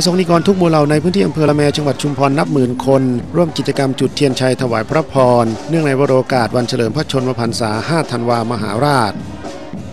ประสงค์นิกรทุกหมู่เหล่าในพื้นที่อำเภอละแมจังหวัดชุมพรนับหมื่นคน ร่วมกิจกรรมจุดเทียนชัยถวายพระพร เนื่องในวโรกาสวันเฉลิมพระชนมพรรษา 5 ธันวามหาราช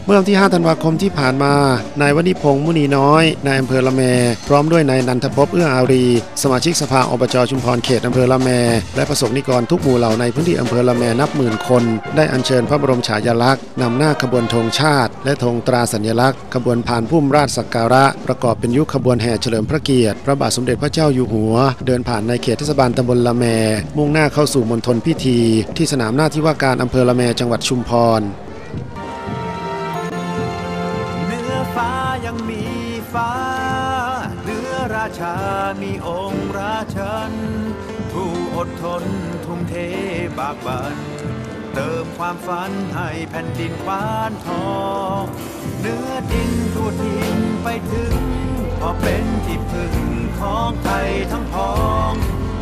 เมื่อวันที่ 5 ธันวาคมที่ผ่านมา นายวณิพงษ์มุนีน้อยนายอำเภอละแม พร้อมด้วยนายนันทภพเอื้ออารี สมาชิกสภาอบจชุมพรเขตอำเภอละแม และประสงค์นิกรทุกหมู่เหล่าในพื้นที่อำเภอละแมนับหมื่นคน ได้อัญเชิญพระบรมฉายาลักษณ์นำหน้าขบวนธงชาติ และธงตราสัญลักษณ์ขบวนผ่านพุ่มราชสักการะ ประกอบเป็นยุคขบวนแห่เฉลิมพระเกียรติ พระบาทสมเด็จพระเจ้าอยู่หัว เดินผ่านในเขตเทศบาลตำบลละแม มุ่งหน้าเข้าสู่มณฑลพิธี ที่สนามหน้าที่ว่าการอำเภอละแมจังหวัดชุมพร ยังมีฟ้าเหนือราชา มีองค์ราชัน ผู้อดทนทุ่มเทบากบัน เติมความฝันให้แผ่นดินควานทองเนื้อดินทั่วทินไปถึง พอเป็นที่พึ่งของไทยทั้งพ้อง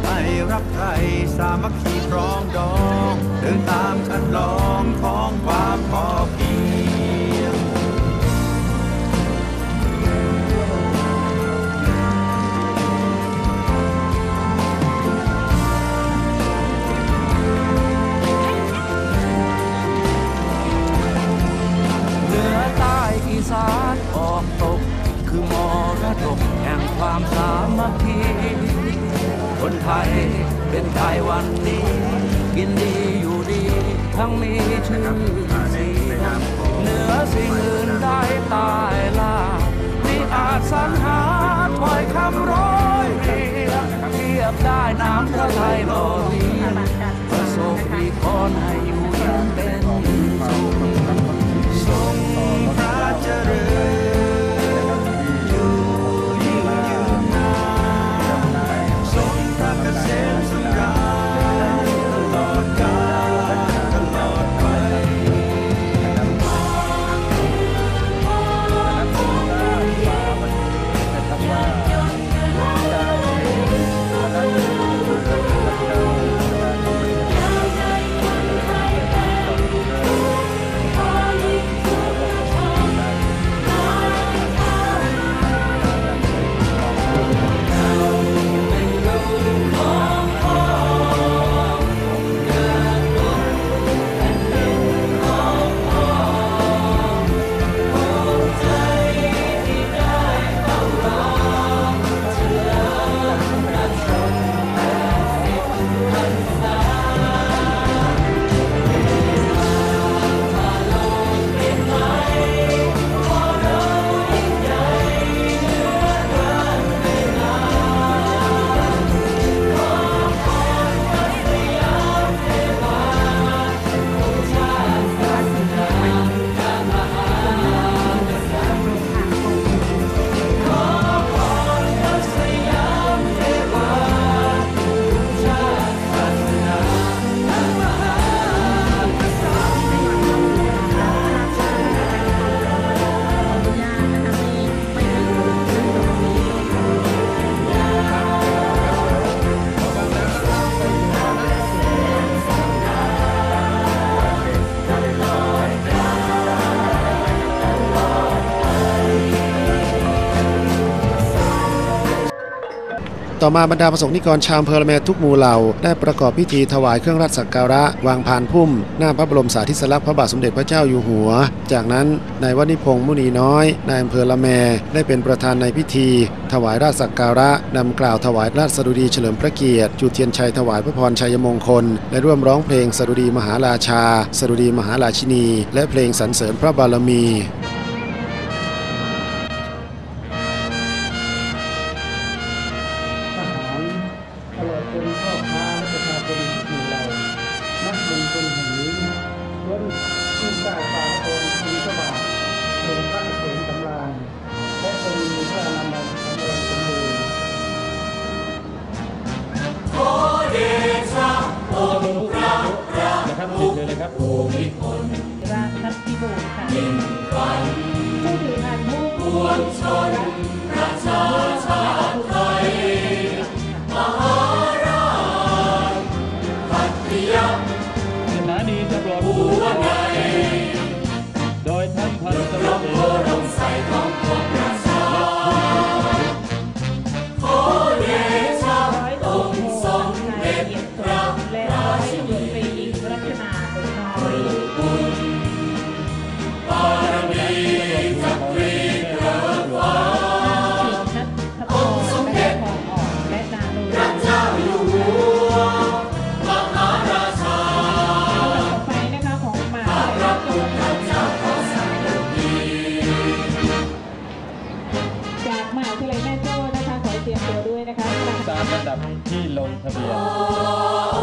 ให้รักไทยสามัคคีปรองดองเดินตามคันลองของความพอ คือมรดกแห่งความสามัคคีคนไทยเป็นไทยวันนี้ กินดีอยู่ดี ทั้งมีชื่อเสียงเหนือสิ่งอื่นได้ตายล่ามีอาจสรรหาถ้อยคำร้อยเรียเทียบได้น้ำพระไทยบ่มีประสบมีคนให้อยู่ ต่อมาบรรดาประสงค์นิกรชาวเภอละแมทุกหมู่เหล่า ได้ประกอบพิธีถวายเครื่องราชสักการะ วางพานพุ่ม หน้าพระบรมสารีริสลักษณ์พระบาทสมเด็จพระเจ้าอยู่หัว จากนั้นนายวณิพงษ์มุนีน้อยนายอำเภอละแมได้เป็นประธานในพิธี ถวายราชสักการะนำกล่าวถวายราชสดุดีเฉลิมพระเกียรติจุเทียนชัยถวายพระพรชัยมงคล และร่วมร้องเพลงสดุดีมหาราชา สดุดีมหาราชินี และเพลงสรรเสริญพระบารมี ราคัตติโบค่ะผู้ถือพันผู้ปวงชนประชาามลำดับที่ลงทะเบียน